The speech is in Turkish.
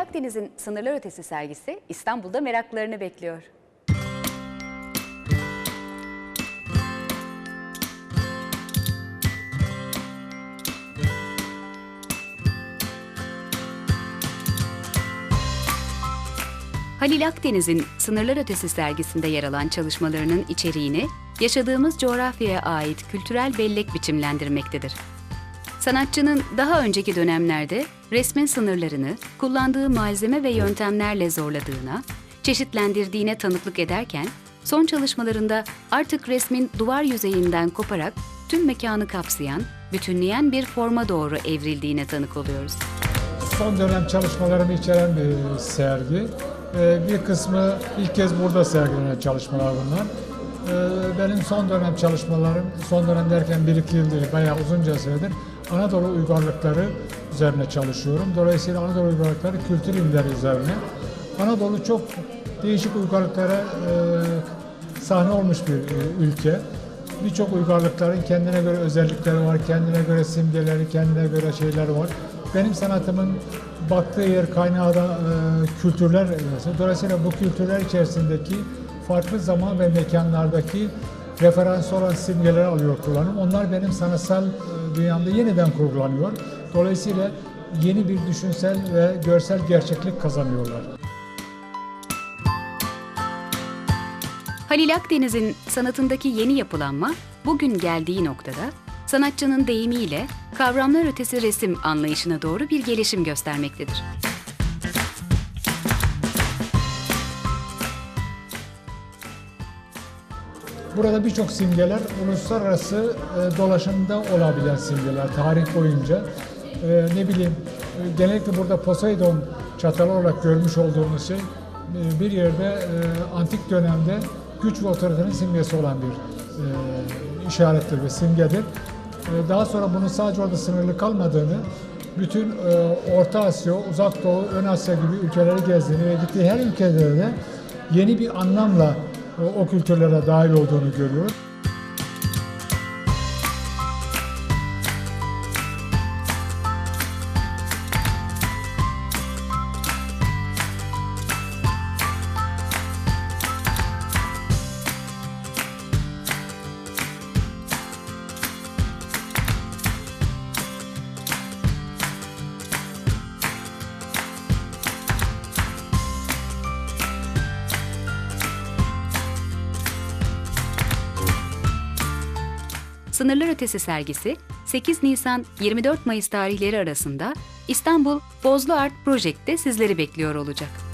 Akdeniz'in sınırlar ötesi sergisi İstanbul'da meraklarını bekliyor. Halil Akdeniz'in Sınırlar Ötesi sergisinde yer alan çalışmalarının içeriğini yaşadığımız coğrafyaya ait kültürel bellek biçimlendirmektedir. Sanatçının daha önceki dönemlerde resmin sınırlarını kullandığı malzeme ve yöntemlerle zorladığına, çeşitlendirdiğine tanıklık ederken, son çalışmalarında artık resmin duvar yüzeyinden koparak tüm mekanı kapsayan, bütünleyen bir forma doğru evrildiğine tanık oluyoruz. Son dönem çalışmalarımı içeren bir sergi. Ee, Bir kısmı ilk kez burada sergilenen çalışmalar bunlar. Ee, Benim son dönem çalışmalarım, son dönem derken bir iki yıldır, bayağı uzunca süredir Anadolu uygarlıkları üzerine çalışıyorum. Dolayısıyla Anadolu uygarlıkları kültür ilimleri üzerine. Anadolu çok değişik uygarlıklara e, sahne olmuş bir e, ülke. Birçok uygarlıkların kendine göre özellikleri var, kendine göre simgeleri, kendine göre şeyleri var. Benim sanatımın baktığı yer kaynağı da e, kültürler. Dolayısıyla bu kültürler içerisindeki farklı zaman ve mekanlardaki referans olan simgeleri alıyor kullanım. Onlar benim sanatsal dünyamda yeniden kurgulanıyor. Dolayısıyla yeni bir düşünsel ve görsel gerçeklik kazanıyorlar. Halil Akdeniz'in sanatındaki yeni yapılanma bugün geldiği noktada sanatçının deyimiyle kavramlar ötesi resim anlayışına doğru bir gelişim göstermektedir. Burada birçok simgeler uluslararası e, dolaşımda olabilen simgeler tarih boyunca. E, ne bileyim e, genellikle burada Poseidon çatalı olarak görmüş olduğumuz şey e, bir yerde e, antik dönemde güç ve otoritenin simgesi olan bir e, işarettir ve simgedir. E, daha sonra bunun sadece orada sınırlı kalmadığını, bütün e, Orta Asya, Uzak Doğu, Ön Asya gibi ülkeleri gezdiğini ve gittiği her ülkede de yeni bir anlamla o, kültürlere dahil olduğunu görüyoruz. Sınırlar Ötesi sergisi 8 Nisan 24 Mayıs tarihleri arasında İstanbul Bozlu Art Project'te sizleri bekliyor olacak.